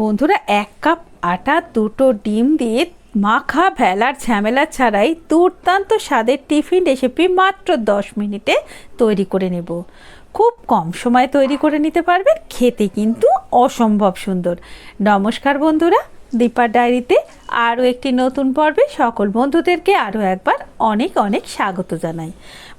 বন্ধুরা, এক কাপ আটা, দুটো ডিম দিয়ে মাখা ভেলার ঝামেলা ছাড়াই দুর্দান্ত স্বাদের টিফিন রেসিপি মাত্র দশ মিনিটে তৈরি করে নেব। খুব কম সময়ে তৈরি করে নিতে পারবেন খেতে কিন্তু অসম্ভব সুন্দর। নমস্কার বন্ধুরা, দীপার ডায়েরিতে আরও একটি নতুন পর্বে সকল বন্ধুদেরকে আরও একবার অনেক অনেক স্বাগত জানাই।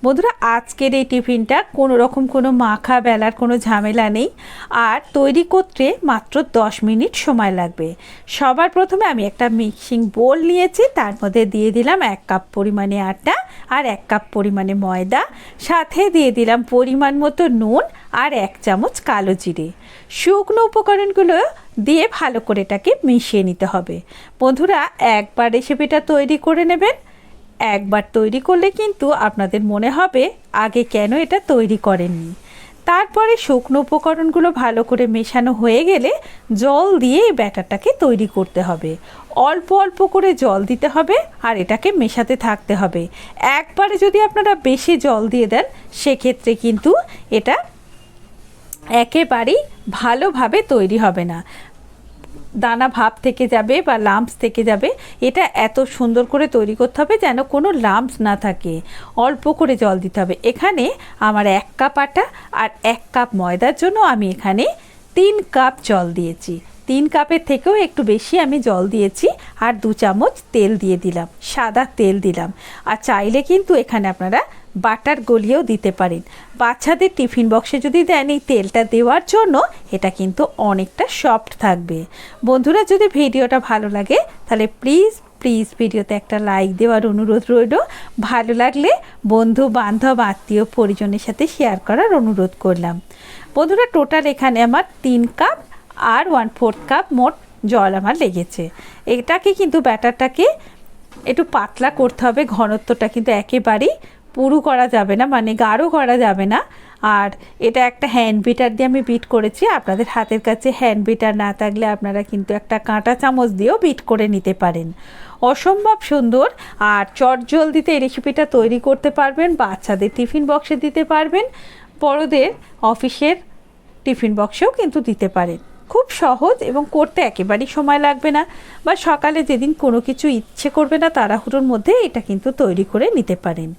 বন্ধুরা, আজকের এই টিফিনটা কোনো রকম কোনো মাখা বেলার কোনো ঝামেলা নেই। আর তৈরি করতে মাত্র দশ মিনিট সময় লাগবে। সবার প্রথমে আমি একটা মিক্সিং বোল নিয়েছি, তার মধ্যে দিয়ে দিলাম এক কাপ পরিমাণে আটা আর এক কাপ পরিমাণে ময়দা। সাথে দিয়ে দিলাম পরিমাণ মতো নুন আর এক চামচ কালো জিরে। শুকনো উপকরণগুলো দিয়ে ভালো করে এটাকে মিশিয়ে নিতে হবে। বন্ধুরা, একবার রেসিপিটা তৈরি করে নেবেন। একবার তৈরি করলে কিন্তু আপনাদের মনে হবে আগে কেন এটা তৈরি করেননি। তারপরে শুকনো উপকরণগুলো ভালো করে মেশানো হয়ে গেলে জল দিয়ে এই ব্যাটারটাকে তৈরি করতে হবে। অল্প অল্প করে জল দিতে হবে আর এটাকে মেশাতে থাকতে হবে। একবারে যদি আপনারা বেশি জল দিয়ে দেন, সেক্ষেত্রে কিন্তু এটা একেবারেই ভালোভাবে তৈরি হবে না। দানা ভাব থেকে যাবে বা লাম্পস থেকে যাবে, এটা এত সুন্দর করে তৈরি করতে হবে যেন কোনো লাম্পস না থাকে। অল্প করে জল দিতে হবে। এখানে আমার এক কাপ আটা আর এক কাপ ময়দার জন্য আমি এখানে তিন কাপ জল দিয়েছি। তিন কাপের থেকেও একটু বেশি আমি জল দিয়েছি আর দু চামচ তেল দিয়ে দিলাম, সাদা তেল দিলাম। আর চাইলে কিন্তু এখানে আপনারা বাটার গলিয়েও দিতে পারেন। বাচ্চাদের টিফিন বক্সে যদি দেন এই তেলটা দেওয়ার জন্য, এটা কিন্তু অনেকটা সফট থাকবে। বন্ধুরা, যদি ভিডিওটা ভালো লাগে, তাহলে প্লিজ প্লিজ ভিডিওতে একটা লাইক দেওয়ার অনুরোধ রইল। ভালো লাগলে বন্ধু বান্ধব আত্মীয়, পরিজনের সাথে শেয়ার করার অনুরোধ করলাম। বন্ধুরা, টোটাল এখানে আমার তিন কাপ আর ওয়ান ফোর্থ কাপ মোট জল আমার লেগেছে। এটাকে কিন্তু ব্যাটারটাকে একটু পাতলা করতে হবে, ঘনত্বটা কিন্তু একেবারেই পুরু করা যাবে না মানে গাঢ় করা যাবে না। আর এটা একটা হ্যান্ড বিটার দিয়ে আমি বিট করেছি, আপনাদের হাতের কাছে হ্যান্ড বিটার না থাকলে আপনারা কিন্তু একটা কাঁটা চামচ দিয়েও বিট করে নিতে পারেন। অসম্ভব সুন্দর, আর চটজলদিতে এই রেসিপিটা তৈরি করতে পারবেন, বাচ্চাদের টিফিন বক্সে দিতে পারবেন, বড়দের অফিসের টিফিন বক্সেও কিন্তু দিতে পারেন। খুব সহজ এবং করতে একেবারেই সময় লাগবে না বা সকালে যেদিন কোনো কিছু ইচ্ছে করবে না তাড়াহুড়োর মধ্যে এটা কিন্তু তৈরি করে নিতে পারেন।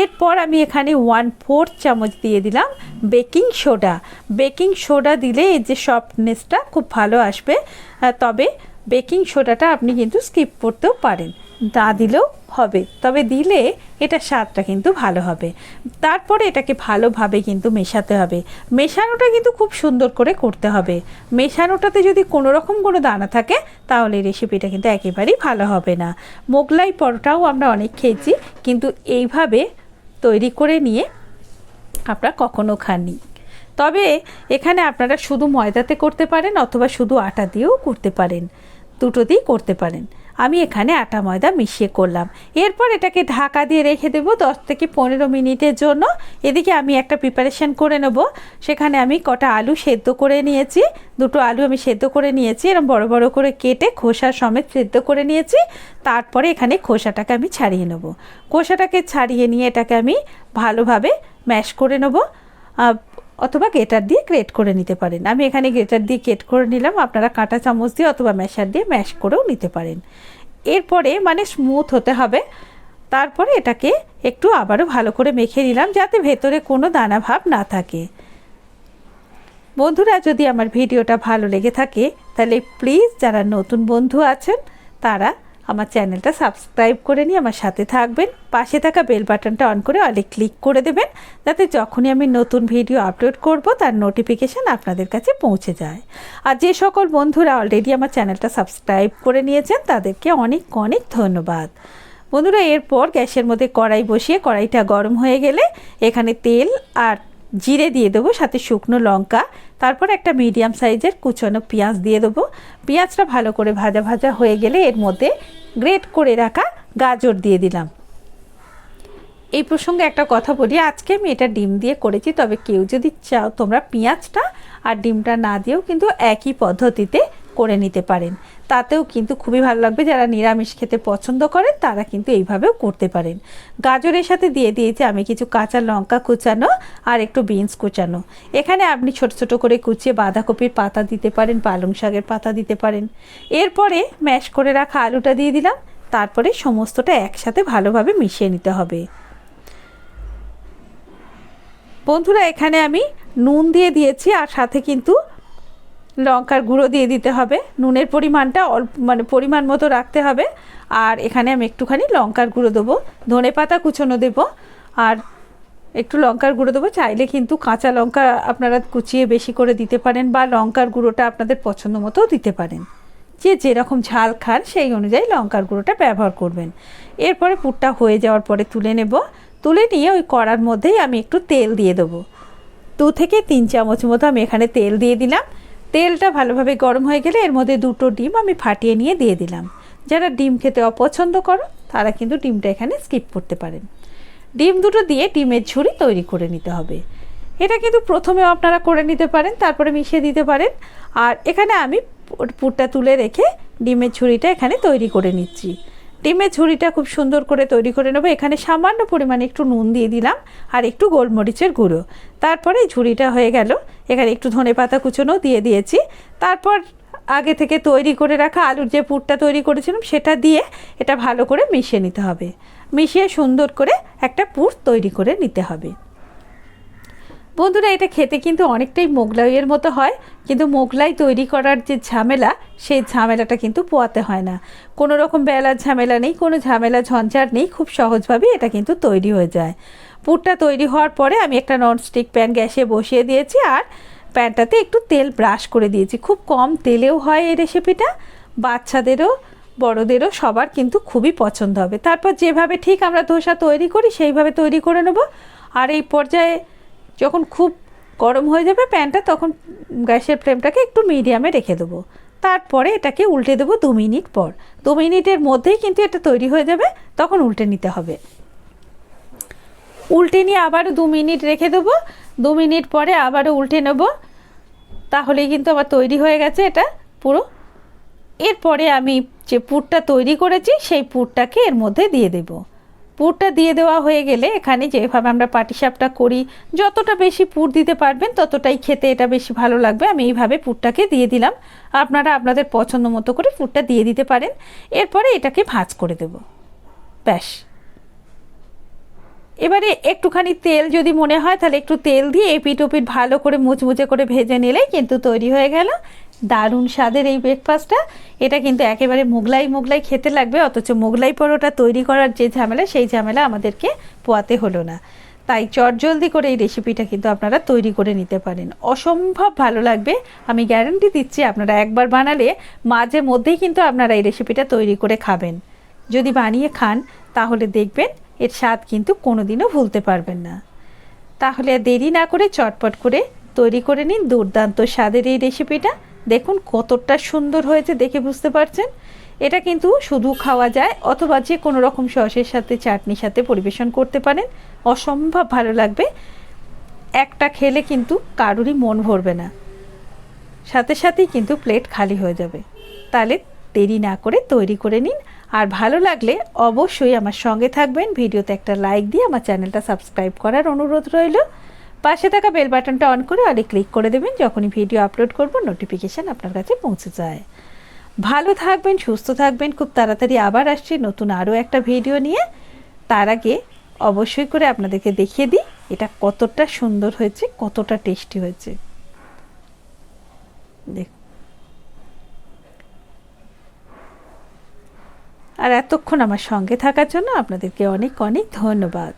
এরপর আমি এখানে ওয়ান ফোর্থ চামচ দিয়ে দিলাম বেকিং সোডা বেকিং সোডা দিলে এর যে সফটনেসটা খুব ভালো আসবে। তবে বেকিং সোডাটা আপনি কিন্তু স্কিপ করতেও পারেন। না দিলেও হবে। তবে দিলে এটা স্বাদটা কিন্তু ভালো হবে। তারপরে এটাকে ভালোভাবে কিন্তু মেশাতে হবে। মেশানোটা কিন্তু খুব সুন্দর করে করতে হবে। মেশানোটাতে যদি কোনো রকম কোনো দানা থাকে, তাহলে রেসিপিটা কিন্তু একেবারেই ভালো হবে না। মোগলাই পরোটাও আমরা অনেক খেয়েছি, কিন্তু এইভাবে তৈরি করে নিয়ে আমরা কখনো খাননি। তবে এখানে আপনারা শুধু ময়দাতে করতে পারেন অথবা শুধু আটা দিয়েও করতে পারেন। দুটো দিয়েই করতে পারেন। আমি এখানে আটা ময়দা মিশিয়ে করলাম। এরপর এটাকে ঢাকা দিয়ে রেখে দেবো দশ থেকে পনেরো মিনিটের জন্য। এদিকে আমি একটা প্রিপারেশান করে নেব। সেখানে আমি কটা আলু সেদ্ধ করে নিয়েছি। দুটো আলু আমি সেদ্ধ করে নিয়েছি। এরকম বড় বড় করে কেটে খোসা সমেত সেদ্ধ করে নিয়েছি। তারপরে এখানে খোসাটাকে আমি ছাড়িয়ে নেব। খোসাটাকে ছাড়িয়ে নিয়ে এটাকে আমি ভালোভাবে ম্যাশ করে নেব। অথবা গ্রেটার দিয়ে গ্রেট করে নিতে পারেন। আমি এখানে গ্রেটার দিয়ে গ্রেট করে নিলাম, আপনারা কাঁটা চামচ দিয়ে অথবা ম্যাশার দিয়ে ম্যাশ করেও নিতে পারেন। এরপরে মানে স্মুথ হতে হবে। তারপরে এটাকে একটু আবারও ভালো করে মেখে নিলাম যাতে ভেতরে কোনো দানা ভাব না থাকে। বন্ধুরা, যদি আমার ভিডিওটা ভালো লেগে থাকে, তাহলে প্লিজ যারা নতুন বন্ধু আছেন, তারা আমার চ্যানেলটা সাবস্ক্রাইব করে নিয়ে আমার সাথে থাকবেন। পাশে থাকা বেল বাটনটা অন করে অলে ক্লিক করে দেবেন, যাতে যখনই আমি নতুন ভিডিও আপলোড করব, তার নোটিফিকেশান আপনাদের কাছে পৌঁছে যায়। আর যে সকল বন্ধুরা অলরেডি আমার চ্যানেলটা সাবস্ক্রাইব করে নিয়েছেন, তাদেরকে অনেক অনেক ধন্যবাদ। বন্ধুরা, এরপর গ্যাসের মধ্যে কড়াই বসিয়ে কড়াইটা গরম হয়ে গেলে এখানে তেল আর জিরে দিয়ে দেবো, সাথে শুকনো লঙ্কা। তারপর একটা মিডিয়াম সাইজের কুচনো পেঁয়াজ দিয়ে দেবো। পেঁয়াজটা ভালো করে ভাজা ভাজা হয়ে গেলে এর মধ্যে গ্রেট করে রাখা গাজর দিয়ে দিলাম। এই প্রসঙ্গে একটা কথা বলি, আজকে আমি এটা ডিম দিয়ে করেছি, তবে কেউ যদি চাও তোমরা পেঁয়াজটা আর ডিমটা না দিয়েও কিন্তু একই পদ্ধতিতে করে নিতে পারেন। তাতেও কিন্তু খুবই ভালো লাগবে, যারা নিরামিষ খেতে পছন্দ করেন, তারা কিন্তু এইভাবেও করতে পারেন। গাজরের সাথে দিয়ে দিয়েছি আমি কিছু কাঁচা লঙ্কা কুচানো আর একটু বিনস কুচানো। এখানে আপনি ছোট ছোট করে কুচিয়ে বাঁধাকপির পাতা দিতে পারেন, পালং শাকের পাতা দিতে পারেন। এরপরে ম্যাশ করে রাখা আলুটা দিয়ে দিলাম। তারপরে সমস্তটা একসাথে ভালোভাবে মিশিয়ে নিতে হবে। বন্ধুরা, এখানে আমি নুন দিয়ে দিয়েছি আর সাথে কিন্তু লঙ্কার গুঁড়ো দিয়ে দিতে হবে। নুনের পরিমাণটা অল্প মানে পরিমাণ মতো রাখতে হবে। আর এখানে আমি একটুখানি লঙ্কার গুঁড়ো দেবো। ধনে পাতা কুচোনো দেবো। আর একটু লঙ্কার গুঁড়ো দেবো। চাইলে কিন্তু কাঁচা লঙ্কা আপনারা কুচিয়ে বেশি করে দিতে পারেন বা লঙ্কার গুঁড়োটা আপনাদের পছন্দ মতো দিতে পারেন। যে যেরকম ঝাল খান, সেই অনুযায়ী লঙ্কার গুঁড়োটা ব্যবহার করবেন। এরপরে পুরটা হয়ে যাওয়ার পরে তুলে নেব। তুলে নিয়ে ওই কড়ার মধ্যেই আমি একটু তেল দিয়ে দেবো। দু থেকে তিন চামচ মতো আমি এখানে তেল দিয়ে দিলাম। তেলটা ভালোভাবে গরম হয়ে গেলে এর মধ্যে দুটো ডিম আমি ফাটিয়ে নিয়ে দিয়ে দিলাম। যারা ডিম খেতে অপছন্দ করো তারা কিন্তু ডিমটা এখানে স্কিপ করতে পারেন। ডিম দুটো দিয়ে ডিমের ঝুড়ি তৈরি করে নিতে হবে। এটা কিন্তু প্রথমেও আপনারা করে নিতে পারেন, তারপরে মিশিয়ে দিতে পারেন। আর এখানে আমি পুরটা তুলে রেখে ডিমের ঝুড়িটা এখানে তৈরি করে নিচ্ছি। ডিমের ঝুড়িটা খুব সুন্দর করে তৈরি করে নেব। এখানে সামান্য পরিমাণে একটু নুন দিয়ে দিলাম আর একটু গোলমরিচের গুঁড়ো। তারপরে ঝুড়িটা হয়ে গেল। এখানে একটু ধনে পাতা কুচনো দিয়ে দিয়েছি। তারপর আগে থেকে তৈরি করে রাখা আলুর যে পুরটা তৈরি করেছিলাম, সেটা দিয়ে এটা ভালো করে মিশিয়ে নিতে হবে। মিশিয়ে সুন্দর করে একটা পুর তৈরি করে নিতে হবে। বন্ধুরা, এটা খেতে কিন্তু অনেকটাই মোগলাইয়ের মতো হয়, কিন্তু মোগলাই তৈরি করার যে ঝামেলা, সেই ঝামেলাটা কিন্তু পোয়াতে হয় না। কোনো রকম বেলার ঝামেলা নেই, কোনো ঝামেলা ঝঞ্ঝাট নেই, খুব সহজভাবে এটা কিন্তু তৈরি হয়ে যায়। পুরটা তৈরি হওয়ার পরে আমি একটা ননস্টিক প্যান গ্যাসে বসিয়ে দিয়েছি, আর প্যানটাতে একটু তেল ব্রাশ করে দিয়েছি। খুব কম তেলেও হয় এই রেসিপিটা বাচ্চাদেরও, বড়দেরও সবার কিন্তু খুবই পছন্দ হবে। তারপর যেভাবে ঠিক আমরা ধোসা তৈরি করি, সেইভাবে তৈরি করে নেব। আর এই পর্যায়ে যখন খুব গরম হয়ে যাবে প্যানটা, তখন গ্যাসের ফ্লেমটাকে একটু মিডিয়ামে রেখে দেবো। তারপরে এটাকে উল্টে দেবো দু মিনিট পর। দু মিনিটের মধ্যেই কিন্তু এটা তৈরি হয়ে যাবে, তখন উল্টে নিতে হবে। উল্টে নিয়ে আবারও দু মিনিট রেখে দেবো। দু মিনিট পরে আবারও উল্টে নেব। তাহলেই কিন্তু আবার তৈরি হয়ে গেছে এটা পুরো। এরপরে আমি যে পুরটা তৈরি করেছি, সেই পুরটাকে এর মধ্যে দিয়ে দেবো। পুরটা দিয়ে দেওয়া হয়ে গেলে এখানে যেভাবে আমরা পাটিসাপটা করি, যতটা বেশি পুর দিতে পারবেন ততটাই খেতে এটা বেশি ভালো লাগবে। আমি এইভাবে পুরটাকে দিয়ে দিলাম। আপনারা আপনাদের পছন্দ মতো করে পুরটা দিয়ে দিতে পারেন। এরপরে এটাকে ভাজ করে দেব। ব্যাস। এবারে একটুখানি তেল যদি মনে হয় তাহলে একটু তেল দিয়ে এপিট ওপিট ভালো করে মুচমুচে করে ভেজে নিলেই কিন্তু তৈরি হয়ে গেল। দারুণ স্বাদের এই ব্রেকফাস্টটা এটা কিন্তু একেবারে মোগলাই মোগলাই খেতে লাগবে, অথচ মোগলাই পরোটা তৈরি করার যে ঝামেলা, সেই ঝামেলা আমাদেরকে পোয়াতে হলো না। তাই চটজলদি করে এই রেসিপিটা কিন্তু আপনারা তৈরি করে নিতে পারেন। অসম্ভব ভালো লাগবে, আমি গ্যারান্টি দিচ্ছি আপনারা একবার বানালে মাঝে মধ্যেই কিন্তু আপনারা এই রেসিপিটা তৈরি করে খাবেন। যদি বানিয়ে খান, তাহলে দেখবেন এর স্বাদ কিন্তু কোনোদিনও ভুলতে পারবেন না। তাহলে দেরি না করে চটপট করে তৈরি করে নিন দুর্দান্ত স্বাদের এই রেসিপিটা দেখুন কতটা সুন্দর হয়েছে দেখে বুঝতে পারছেন। এটা কিন্তু শুধু খাওয়া যায় অথবা যে কোনো রকম সসের সাথে, চাটনির সাথে পরিবেশন করতে পারেন। অসম্ভব ভালো লাগবে। একটা খেলে কিন্তু কারোরই মন ভরবে না। সাথে সাথেই কিন্তু প্লেট খালি হয়ে যাবে। তাহলে দেরি না করে তৈরি করে নিন। আর ভালো লাগলে অবশ্যই আমার সঙ্গে থাকবেন। ভিডিওতে একটা লাইক দিয়ে আমার চ্যানেলটা সাবস্ক্রাইব করার অনুরোধ রইল। পাশে থাকা বেল বাটনটা অন করে আরে ক্লিক করে দেবেন, যখনই ভিডিও আপলোড করব নোটিফিকেশান আপনার কাছে পৌঁছে যায়। ভালো থাকবেন, সুস্থ থাকবেন, খুব তাড়াতাড়ি আবার আসছি নতুন আরও একটা ভিডিও নিয়ে। তার আগে অবশ্যই করে আপনাদেরকে দেখিয়ে দিই, এটা কতটা সুন্দর হয়েছে, কতটা টেস্টি হয়েছে। দেখ। আর এতক্ষণ আমার সঙ্গে থাকার জন্য আপনাদেরকে অনেক অনেক ধন্যবাদ।